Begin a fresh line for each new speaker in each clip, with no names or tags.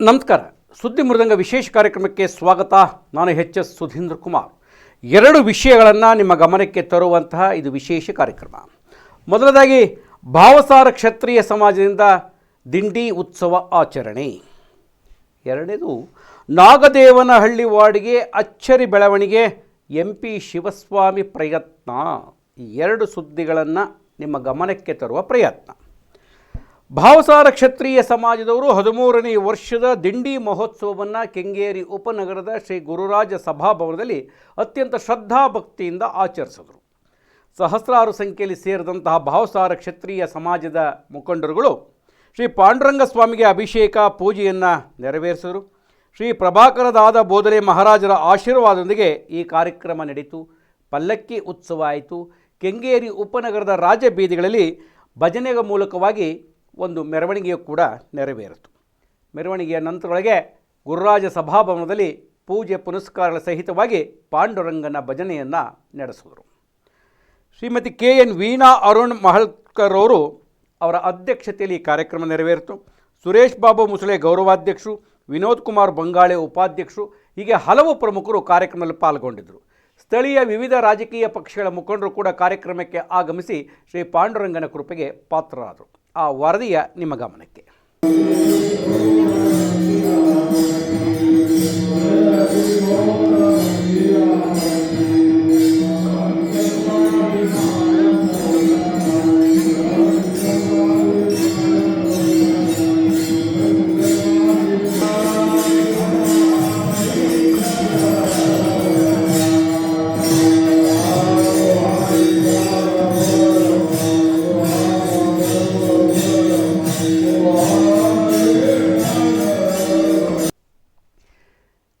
ನಮಸ್ಕಾರ. ಸುದ್ದಿ ಮೃದಂಗ ವಿಶೇಷ ಕಾರ್ಯಕ್ರಮಕ್ಕೆ ಸ್ವಾಗತ. ನಾನು ಎಚ್ ಎಸ್ ಸುಧೀಂದ್ರ ಕುಮಾರ್. ಎರಡು ವಿಷಯಗಳನ್ನು ನಿಮ್ಮ ಗಮನಕ್ಕೆ ತರುವಂತಹ ಇದು ವಿಶೇಷ ಕಾರ್ಯಕ್ರಮ. ಮೊದಲದಾಗಿ, ಭಾವಸಾರ ಕ್ಷತ್ರಿಯ ಸಮಾಜದಿಂದ ದಿಂಡಿ ಉತ್ಸವ ಆಚರಣೆ. ಎರಡನೇದು, ನಾಗದೇವನಹಳ್ಳಿ ವಾರ್ಡ್ಗೆ ಅಚ್ಚರಿ ಬೆಳವಣಿಗೆ ಎಂ ಪಿ ಶಿವಸ್ವಾಮಿ ಪ್ರಯತ್ನ. ಎರಡು ಸುದ್ದಿಗಳನ್ನು ನಿಮ್ಮ ಗಮನಕ್ಕೆ ತರುವ ಪ್ರಯತ್ನ. ಭಾವಸಾರ ಕ್ಷತ್ರಿಯ ಸಮಾಜದವರು ಹದಿಮೂರನೇ ವರ್ಷದ ದಿಂಡಿ ಮಹೋತ್ಸವವನ್ನು ಕೆಂಗೇರಿ ಉಪನಗರದ ಶ್ರೀ ಗುರುರಾಜ ಸಭಾಭವನದಲ್ಲಿ ಅತ್ಯಂತ ಶ್ರದ್ಧಾಭಕ್ತಿಯಿಂದ ಆಚರಿಸಿದರು. ಸಹಸ್ರಾರು ಸಂಖ್ಯೆಯಲ್ಲಿ ಸೇರಿದಂತಹ ಭಾವಸಾರ ಕ್ಷತ್ರಿಯ ಸಮಾಜದ ಮುಖಂಡರುಗಳು ಶ್ರೀ ಪಾಂಡುರಂಗ ಸ್ವಾಮಿಗೆ ಅಭಿಷೇಕ ಪೂಜೆಯನ್ನು ನೆರವೇರಿಸಿದರು. ಶ್ರೀ ಪ್ರಭಾಕರದಾದ ಬೋಧನೆ ಮಹಾರಾಜರ ಆಶೀರ್ವಾದದೊಂದಿಗೆ ಈ ಕಾರ್ಯಕ್ರಮ ನಡೆಯಿತು ಪಲ್ಲಕ್ಕಿ ಉತ್ಸವ ಆಯಿತು. ಕೆಂಗೇರಿ ಉಪನಗರದ ರಾಜಬೀದಿಗಳಲ್ಲಿ ಭಜನೆಯ ಮೂಲಕವಾಗಿ ಒಂದು ಮೆರವಣಿಗೆಯು ಕೂಡ ನೆರವೇರಿತು. ಮೆರವಣಿಗೆಯ ನಂತರೊಳಗೆ ಗುರುರಾಜ ಸಭಾಭವನದಲ್ಲಿ ಪೂಜೆ ಪುನಸ್ಕಾರಗಳ ಸಹಿತವಾಗಿ ಪಾಂಡುರಂಗನ ಭಜನೆಯನ್ನು ನಡೆಸಿದರು. ಶ್ರೀಮತಿ ಕೆ ಎನ್ ವೀಣಾ ಅರುಣ್ ಮಹಲ್ಕರ್ ಅವರು ಅವರ ಅಧ್ಯಕ್ಷತೆಯಲ್ಲಿ ಈ ಕಾರ್ಯಕ್ರಮ ನೆರವೇರಿತು. ಸುರೇಶ್ ಬಾಬು ಮುಸಳೆ ಗೌರವಾಧ್ಯಕ್ಷರು, ವಿನೋದ್ ಕುಮಾರ್ ಬಂಗಾಳೆ ಉಪಾಧ್ಯಕ್ಷರು, ಹೀಗೆ ಹಲವು ಪ್ರಮುಖರು ಕಾರ್ಯಕ್ರಮದಲ್ಲಿ ಪಾಲ್ಗೊಂಡಿದ್ದರು. ಸ್ಥಳೀಯ ವಿವಿಧ ರಾಜಕೀಯ ಪಕ್ಷಗಳ ಮುಖಂಡರು ಕೂಡ ಕಾರ್ಯಕ್ರಮಕ್ಕೆ ಆಗಮಿಸಿ ಶ್ರೀ ಪಾಂಡುರಂಗನ ಕೃಪೆಗೆ ಪಾತ್ರರಾದರು. ಆ ವರದಿಯ ನಿಮ್ಮ ಗಮನಕ್ಕೆ.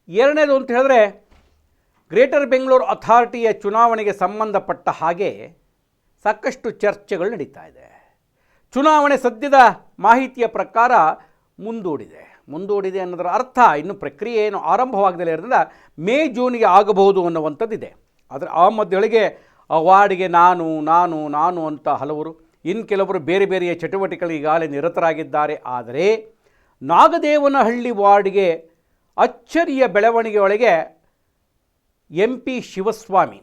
ಎರಡನೇದು ಅಂತ ಹೇಳಿದ್ರೆ ಗ್ರೇಟರ್ ಬೆಂಗಳೂರು ಅಥಾರಿಟಿಯ ಚುನಾವಣೆಗೆ ಸಂಬಂಧಪಟ್ಟ ಹಾಗೆ ಸಾಕಷ್ಟು ಚರ್ಚೆಗಳು ನಡೀತಾ ಇದೆ. ಚುನಾವಣೆ ಸದ್ಯದ ಮಾಹಿತಿಯ ಪ್ರಕಾರ ಮುಂದೂಡಿದೆ. ಮುಂದೂಡಿದೆ ಅನ್ನೋದರ ಅರ್ಥ ಇನ್ನು ಪ್ರಕ್ರಿಯೆ ಏನು ಆರಂಭವಾಗದಲ್ಲೇ ಇರೋದ್ರಿಂದ ಮೇ ಜೂನಿಗೆ ಆಗಬಹುದು ಅನ್ನುವಂಥದ್ದಿದೆ. ಆದರೆ ಆ ಮಧ್ಯೊಳಗೆ ಆ ವಾರ್ಡ್ಗೆ ನಾನು ನಾನು ನಾನು ಅಂತ ಹಲವರು ಇನ್ನು ಕೆಲವರು ಬೇರೆ ಬೇರೆಯ ಚಟುವಟಿಕೆಗಳು ಈಗಾಗಲೇ ನಿರತರಾಗಿದ್ದಾರೆ. ಆದರೆ ನಾಗದೇವನಹಳ್ಳಿ ವಾರ್ಡ್ಗೆ ಅಚ್ಚರಿಯ ಬೆಳವಣಿಗೆಯೊಳಗೆ ಎಂ ಪಿ ಶಿವಸ್ವಾಮಿ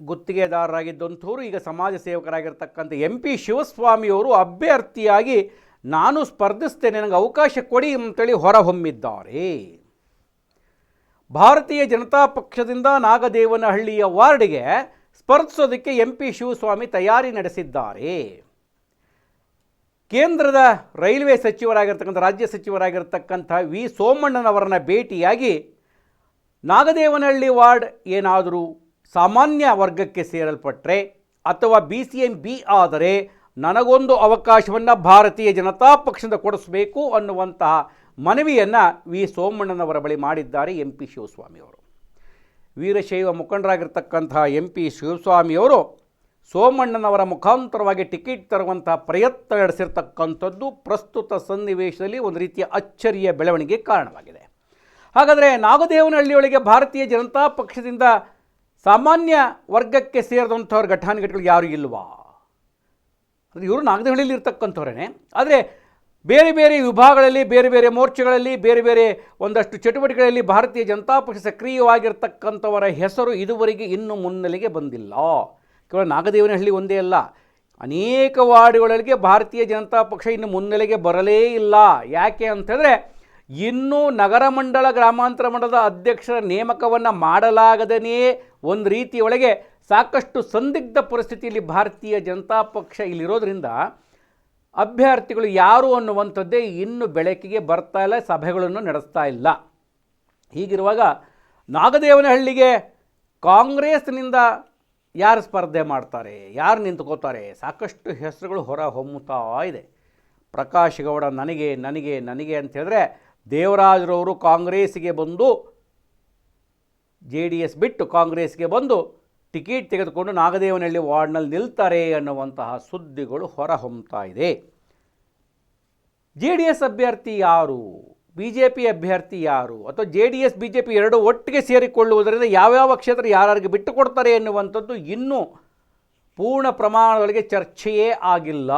ಗುತ್ತಿಗೆದಾರರಾಗಿದ್ದಂಥವರು, ಈಗ ಸಮಾಜ ಸೇವಕರಾಗಿರ್ತಕ್ಕಂಥ ಎಂ ಪಿ ಶಿವಸ್ವಾಮಿಯವರು ಅಭ್ಯರ್ಥಿಯಾಗಿ ನಾನು ಸ್ಪರ್ಧಿಸ್ತೇನೆ, ನನಗೆ ಅವಕಾಶ ಕೊಡಿ ಅಂತೇಳಿ ಹೊರಹೊಮ್ಮಿದ್ದಾರೆ. ಭಾರತೀಯ ಜನತಾ ಪಕ್ಷದಿಂದ ನಾಗದೇವನಹಳ್ಳಿಯ ವಾರ್ಡ್ಗೆ ಸ್ಪರ್ಧಿಸೋದಕ್ಕೆ ಎಂ ಪಿ ಶಿವಸ್ವಾಮಿ ತಯಾರಿ ನಡೆಸಿದ್ದಾರೆ. ಕೇಂದ್ರದ ರೈಲ್ವೆ ಸಚಿವರಾಗಿರ್ತಕ್ಕಂಥ, ರಾಜ್ಯ ಸಚಿವರಾಗಿರ್ತಕ್ಕಂಥ ವಿ. ಸೋಮಣ್ಣನವರನ್ನ ಭೇಟಿಯಾಗಿ ನಾಗದೇವನಹಳ್ಳಿ ವಾರ್ಡ್ ಏನಾದರೂ ಸಾಮಾನ್ಯ ವರ್ಗಕ್ಕೆ ಸೇರಲ್ಪಟ್ಟರೆ ಅಥವಾ ಬಿ ಸಿ ಎಂ ಬಿ ಆದರೆ ನನಗೊಂದು ಅವಕಾಶವನ್ನು ಭಾರತೀಯ ಜನತಾ ಪಕ್ಷದಿಂದ ಕೊಡಿಸಬೇಕು ಅನ್ನುವಂತಹ ಮನವಿಯನ್ನು ವಿ. ಸೋಮಣ್ಣನವರ ಬಳಿ ಮಾಡಿದ್ದಾರೆ ಎಂ. ಪಿ. ಶಿವಸ್ವಾಮಿಯವರು ವೀರಶೈವ ಮುಖಂಡರಾಗಿರ್ತಕ್ಕಂತಹ ಎಂ. ಪಿ. ಶಿವಸ್ವಾಮಿಯವರು ಸೋಮಣ್ಣನವರ ಮುಖಾಂತರವಾಗಿ ಟಿಕೆಟ್ ತರುವಂತಹ ಪ್ರಯತ್ನ ನಡೆಸಿರ್ತಕ್ಕಂಥದ್ದು ಪ್ರಸ್ತುತ ಸನ್ನಿವೇಶದಲ್ಲಿ ಒಂದು ರೀತಿಯ ಅಚ್ಚರಿಯ ಬೆಳವಣಿಗೆ ಕಾರಣವಾಗಿದೆ. ಹಾಗಾದರೆ ನಾಗದೇವನಹಳ್ಳಿಯೊಳಗೆ ಭಾರತೀಯ ಜನತಾ ಪಕ್ಷದಿಂದ ಸಾಮಾನ್ಯ ವರ್ಗಕ್ಕೆ ಸೇರಿದಂಥವ್ರ ಘಟಾನುಘಟಿಗಳು ಯಾರು ಇಲ್ವಾ? ಅದು ಇವರು ನಾಗದೇವನಹಳ್ಳಿಯಲ್ಲಿ ಇರ್ತಕ್ಕಂಥವ್ರೇ ಆದರೆ ಬೇರೆ ಬೇರೆ ವಿಭಾಗಗಳಲ್ಲಿ, ಬೇರೆ ಬೇರೆ ಮೋರ್ಚೆಗಳಲ್ಲಿ, ಬೇರೆ ಬೇರೆ ಒಂದಷ್ಟು ಚಟುವಟಿಕೆಗಳಲ್ಲಿ ಭಾರತೀಯ ಜನತಾ ಪಕ್ಷ ಸಕ್ರಿಯವಾಗಿರ್ತಕ್ಕಂಥವರ ಹೆಸರು ಇದುವರೆಗೆ ಇನ್ನೂ ಮುನ್ನೆಲೆಗೆ ಬಂದಿಲ್ಲ. ಕೇವಲ ನಾಗದೇವನಹಳ್ಳಿ ಒಂದೇ ಅಲ್ಲ, ಅನೇಕ ವಾರ್ಡ್ಗಳಿಗೆ ಭಾರತೀಯ ಜನತಾ ಪಕ್ಷ ಇನ್ನು ಮುನ್ನೆಲೆಗೆ ಬರಲೇ ಇಲ್ಲ. ಯಾಕೆ ಅಂತಂದರೆ, ಇನ್ನೂ ನಗರ ಮಂಡಳ ಗ್ರಾಮಾಂತರ ಮಂಡಲದ ಅಧ್ಯಕ್ಷರ ನೇಮಕವನ್ನು ಮಾಡಲಾಗದನೇ ಒಂದು ರೀತಿಯೊಳಗೆ ಸಾಕಷ್ಟು ಸಂದಿಗ್ಧ ಪರಿಸ್ಥಿತಿಯಲ್ಲಿ ಭಾರತೀಯ ಜನತಾ ಪಕ್ಷ ಇಲ್ಲಿರೋದ್ರಿಂದ ಅಭ್ಯರ್ಥಿಗಳು ಯಾರು ಅನ್ನುವಂಥದ್ದೇ ಇನ್ನು ಬೆಳಕಿಗೆ ಬರ್ತಾ ಇಲ್ಲ, ಸಭೆಗಳನ್ನು ನಡೆಸ್ತಾ ಇಲ್ಲ. ಹೀಗಿರುವಾಗ ನಾಗದೇವನಹಳ್ಳಿಗೆ ಕಾಂಗ್ರೆಸ್ನಿಂದ ಯಾರು ಸ್ಪರ್ಧೆ ಮಾಡ್ತಾರೆ, ಯಾರು ನಿಂತ್ಕೋತಾರೆ, ಸಾಕಷ್ಟು ಹೆಸರುಗಳು ಹೊರ ಹೊಮ್ಮುತ್ತಾ ಇದೆ. ಪ್ರಕಾಶ್ ಗೌಡ ನನಗೆ ನನಗೆ ನನಗೆ ಅಂತ ಹೇಳಿದ್ರೆ ದೇವರಾಜರವರು ಕಾಂಗ್ರೆಸ್ಗೆ ಬಂದು, ಜೆ ಡಿ ಎಸ್ ಬಿಟ್ಟು ಕಾಂಗ್ರೆಸ್ಗೆ ಬಂದು ಟಿಕೆಟ್ ತೆಗೆದುಕೊಂಡು ನಾಗದೇವನಹಳ್ಳಿ ವಾರ್ಡ್ನಲ್ಲಿ ನಿಲ್ತಾರೆ ಅನ್ನುವಂತಹ ಸುದ್ದಿಗಳು ಹೊರಹೊಮ್ತಾ ಇದೆ. ಜೆ ಡಿ ಎಸ್ ಅಭ್ಯರ್ಥಿ ಯಾರು? ಬಿ ಜೆ ಪಿ ಅಭ್ಯರ್ಥಿ ಯಾರು ಅಥವಾ J D S B J P ಎರಡು ಒಟ್ಟಿಗೆ ಸೇರಿಕೊಳ್ಳುವುದರಿಂದ ಯಾವ್ಯಾವ ಕ್ಷೇತ್ರ ಯಾರ್ಯಾರಿಗೆ ಬಿಟ್ಟು ಕೊಡ್ತಾರೆ ಎನ್ನುವಂಥದ್ದು ಇನ್ನೂ ಪೂರ್ಣ ಪ್ರಮಾಣದೊಳಗೆ ಚರ್ಚೆಯೇ ಆಗಿಲ್ಲ.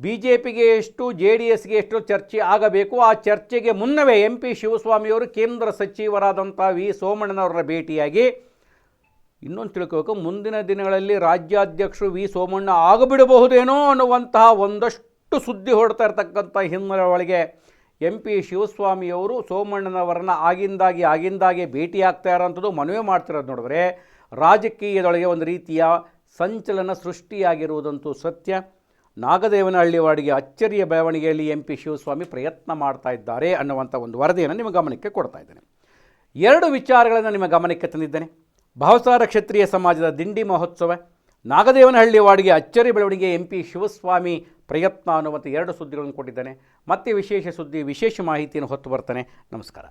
ಬಿ ಜೆ ಪಿಗೆ ಎಷ್ಟು ಜೆ ಡಿ ಎಸ್ಗೆ ಎಷ್ಟು ಚರ್ಚೆ ಆಗಬೇಕು. ಆ ಚರ್ಚೆಗೆ ಮುನ್ನವೇ ಎಂ ಪಿ ಶಿವಸ್ವಾಮಿಯವರು ಕೇಂದ್ರ ಸಚಿವರಾದಂಥ ವಿ ಸೋಮಣ್ಣನವರ ಭೇಟಿಯಾಗಿ ಇನ್ನೊಂದು ತಿಳ್ಕೋಬೇಕು. ಮುಂದಿನ ದಿನಗಳಲ್ಲಿ ರಾಜ್ಯಾಧ್ಯಕ್ಷರು ವಿ ಸೋಮಣ್ಣ ಆಗಬಿಡಬಹುದೇನೋ ಅನ್ನುವಂತಹ ಒಂದಷ್ಟು ಸುದ್ದಿ ಹೊರಡ್ತಾ ಇರ್ತಕ್ಕಂಥ ಹಿನ್ನೆಲೆ ಒಳಗೆ ಎಂ ಪಿ ಶಿವಸ್ವಾಮಿಯವರು ಸೋಮಣ್ಣನವರನ್ನ ಆಗಿಂದಾಗಿ ಆಗಿಂದಾಗೆ ಭೇಟಿಯಾಗ್ತಾ ಇರೋಂಥದ್ದು ಮನವಿ ಮಾಡ್ತಿರೋದು ನೋಡಿದ್ರೆ ರಾಜಕೀಯದೊಳಗೆ ಒಂದು ರೀತಿಯ ಸಂಚಲನ ಸೃಷ್ಟಿಯಾಗಿರುವುದಂತೂ ಸತ್ಯ. ನಾಗದೇವನಹಳ್ಳಿ ವಾರ್ಡ್ಗೆ ಅಚ್ಚರಿಯ ಬೆಳವಣಿಗೆಯಲ್ಲಿ ಎಂ ಪಿ ಶಿವಸ್ವಾಮಿ ಪ್ರಯತ್ನ ಮಾಡ್ತಾ ಇದ್ದಾರೆ ಅನ್ನುವಂಥ ಒಂದು ವರದಿಯನ್ನು ನಿಮ್ಮ ಗಮನಕ್ಕೆ ಕೊಡ್ತಾ ಇದ್ದೇನೆ. ಎರಡು ವಿಚಾರಗಳನ್ನು ನಿಮ್ಮ ಗಮನಕ್ಕೆ ತಂದಿದ್ದೇನೆ. ಭಾವಸಾರ ಕ್ಷತ್ರಿಯ ಸಮಾಜದ ದಿಂಡಿ ಮಹೋತ್ಸವ ನಾಗದೇವನಹಳ್ಳಿ ವಾರ್ಡ್ಗೆ ಅಚ್ಚರಿ ಬೆಳವಣಿಗೆ ಎಂ ಪಿ ಶಿವಸ್ವಾಮಿ ಪ್ರಯತ್ನ ಅನ್ನುವಂಥ ಎರಡು ಸುದ್ದಿಗಳನ್ನು ಕೊಟ್ಟಿದ್ದಾನೆ. ಮತ್ತೆ ವಿಶೇಷ ಸುದ್ದಿ, ವಿಶೇಷ ಮಾಹಿತಿಯನ್ನು ಹೊತ್ತು ಬರ್ತಾನೆ. ನಮಸ್ಕಾರ.